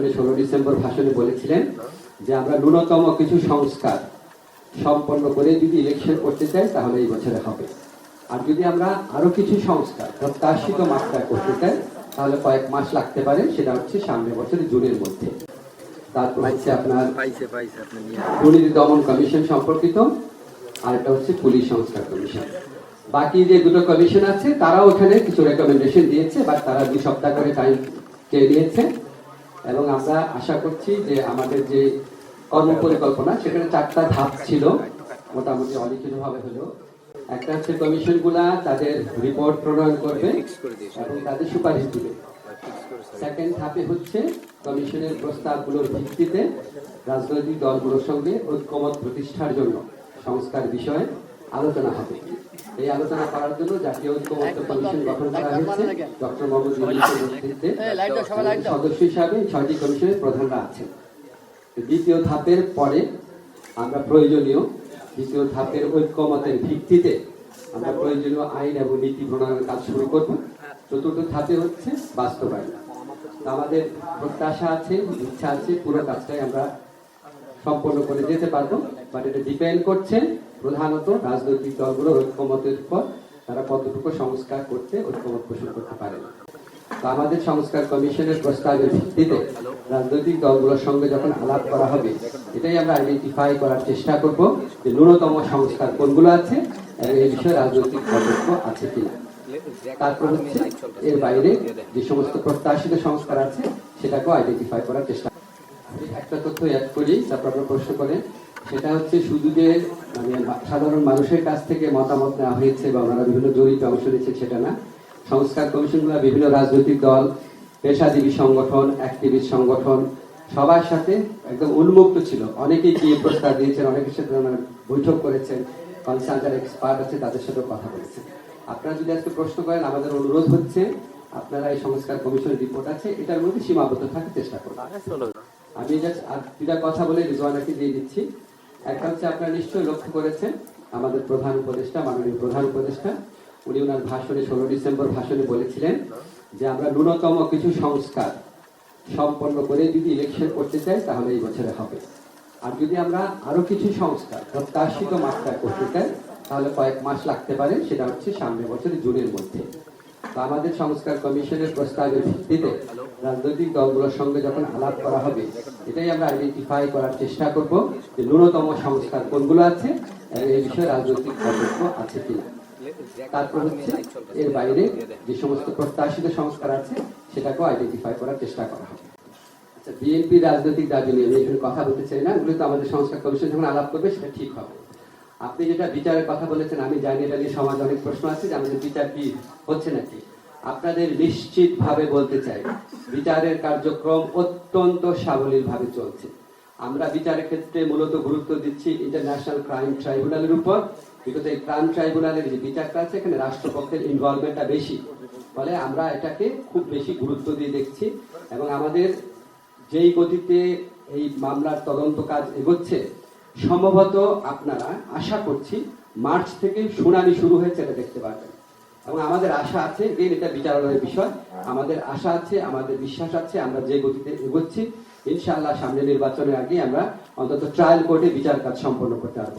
ভাষণে ষোলো ডিসেম্বর ভাষণে বলেছিলেন যে আমরা ন্যূনতম কিছু সংস্কার সম্পন্ন করে যদি ইলেকশন করতে চাই তাহলে এই বছরে হবে। আর যদি আমরা আরও কিছু সংস্কার প্রত্যাশিত মাত্রায় করতে চাই তাহলে কয়েক মাস লাগতে পারে সেটা হচ্ছে সামনের বছরের জুনের মধ্যে। তারপর হচ্ছে আপনার দুর্নীতি দমন কমিশন সম্পর্কিত আর একটা হচ্ছে পুলিশ সংস্কার কমিশন। বাকি যে দুটো কমিশন আছে তারাও ওখানে কিছু রেকমেন্ডেশন দিয়েছে বা তারা দুই সপ্তাহ করে টাইম চেয়ে নিয়েছে এবং আমরা আশা করছি যে আমাদের যে কর্ম পরিকল্পনা সেখানে চারটা ধাপ ছিল, মোটামুটি অলিখিত ভাবে হলো একটা হচ্ছে কমিশনগুলা তাদের রিপোর্ট প্রণয়ন করবে এবং তাদের সুপারিশ দিবে। সেকেন্ড ধাপে হচ্ছে কমিশনের প্রস্তাবগুলোর ভিত্তিতে রাজনৈতিক দলগুলোর সঙ্গে ঐক্যমত প্রতিষ্ঠার জন্য সংস্কার বিষয়ে আলোচনা হবে। এই আলোচনা করার জন্য জাতীয় ঐক্যমত্য কমিশন গঠন করা হয়েছে। ডক্টর মোহাম্মদ নেতৃত্বে সদস্য হিসাবে ছয়টি কমিশনের প্রধানরা আছেন। দ্বিতীয় ধাপের পরে আমরা প্রয়োজনীয় দ্বিতীয় ধাপের ঐক্যমতের ভিত্তিতে আমরা প্রয়োজনীয় আইন এবং নীতি প্রণয়নের কাজ শুরু করব। চতুর্থ ধাপে হচ্ছে বাস্তবায়ন। আমাদের প্রত্যাশা আছে ইচ্ছা আছে পুরো কাজটাই আমরা সম্পন্ন করে যেতে পারব। বাট এটা ডিপেন্ড করছে প্রধানত রাজনৈতিক দলগুলোর ঐক্যমতের উপর তারা কতটুকু সংস্কার করতে, ঐক্যমত পোষণ করতে পারে। আমাদের সংস্কার কমিশনের প্রস্তাবের ভিত্তিতে রাজনৈতিক দলগুলোর সঙ্গে যখন আলাপ করা হবে, এটাই আমরা আইডেন্টিফাই করার চেষ্টা করব যে ন্যূনতম সংস্কার কোনগুলো আছে, এবং এই বিষয়ে রাজনৈতিক পদক্ষ আছে কিনা। তারপর হচ্ছে এর বাইরে যে সমস্ত প্রত্যাশিত সংস্কার আছে, সেটাকেও আইডেন্টিফাই করার চেষ্টা। একটা তথ্য অ্যাড করি, তারপর আপনারা প্রশ্ন করেন সেটা হচ্ছে শুধু যে মানে সাধারণ মানুষের কাছ থেকে মতামত নেওয়া হয়েছে বা ওনারা বিভিন্ন জরিপে অংশ নিচ্ছে সেটা না। সংস্কার কমিশনগুলো বিভিন্ন রাজনৈতিক দল পেশাজীবী সংগঠন অ্যাক্টিভিস্ট সংগঠন সবার সাথে একদম উন্মুক্ত ছিল। অনেকেই গিয়ে প্রস্তাব দিয়েছেন অনেকের সাথে ওনারা বৈঠক করেছেন কনসাল্ট যারা এক্সপার্ট আছে তাদের সাথেও কথা বলেছেন। আপনারা যদি আজকে প্রশ্ন করেন আমাদের অনুরোধ হচ্ছে আপনারা এই সংস্কার কমিশনের রিপোর্ট আছে এটার মধ্যে সীমাবদ্ধ থাকার চেষ্টা করবেন আমি জাস্ট আর দুটা কথা বলে রিজওয়ানাকে দিয়ে দিচ্ছি। একটা হচ্ছে আপনারা নিশ্চয়ই লক্ষ্য করেছেন, আমাদের প্রধান উপদেষ্টা, মাননীয় প্রধান উপদেষ্টা, উনি ওনার ভাষণে ষোলো ডিসেম্বর ভাষণে বলেছিলেন যে আমরা ন্যূনতম কিছু সংস্কার সম্পন্ন করে যদি ইলেকশন করতে চাই, তাহলে এই বছরে হবে। আর যদি আমরা আরও কিছু সংস্কার প্রত্যাশিত মাত্রায় করতে চাই, তাহলে কয়েক মাস লাগতে পারে, সেটা হচ্ছে সামনের বছরের জুনের মধ্যে। আমাদের সংস্কার কমিশনের প্রস্তাবের ভিত্তিতে রাজনৈতিক দলগুলোর সঙ্গে যখন আলাপ করা হবে, এটাই আমরা আইডেন্টিফাই করার চেষ্টা করব যে ন্যূনতম সংস্কার কোনগুলো আছে এই বিষয়ে রাজনৈতিক পদক্ষ আছে কিনা। তারপর হচ্ছে এর বাইরে যে সমস্ত প্রত্যাশিত সংস্কার আছে, সেটাকেও আইডেন্টিফাই করার চেষ্টা করা হবে। আচ্ছা বিএনপি রাজনৈতিক দাবি নিয়ে আমি এখানে কথা বলতে চাই না। এগুলো তো আমাদের সংস্কার কমিশন যখন আলাপ করবে, সেটা ঠিক হবে। আপনি যেটা বিচারের কথা বলেছেন, আমি জানি এটা নিয়ে সমাজে অনেক প্রশ্ন আছে যে আমাদের বিচার কি হচ্ছে নাকি? আপনাদের নিশ্চিত ভাবে বলতে চাই, বিচারের কার্যক্রম অত্যন্ত সাবলীল ভাবে চলছে। আমরা বিচারের ক্ষেত্রে মূলত গুরুত্ব দিচ্ছি ইন্টারন্যাশনাল ক্রাইম ট্রাইব্যুনালের উপর বিকজ এই ক্রাইম ট্রাইব্যুনালের যে বিচারটা আছে, এখানে রাষ্ট্রপক্ষের ইনভলভমেন্টটা বেশি। ফলে আমরা এটাকে খুব বেশি গুরুত্ব দিয়ে দেখছি এবং আমাদের যেই গতিতে এই মামলার তদন্ত কাজ এগোচ্ছে সম্ভবত আপনারা আশা করছি মার্চ থেকে শুনানি শুরু হয়েছে, এটা দেখতে পাবেন এবং আমাদের আশা আছে এগেন এটা বিচারালয়ের বিষয়। আমাদের আশা আছে, আমাদের বিশ্বাস আছে, আমরা যে গতিতে এগোচ্ছি, ইনশাআল্লাহ সামনে নির্বাচনের আগে আমরা অন্তত ট্রায়াল কোর্টে বিচার কাজ সম্পন্ন করতে পারব।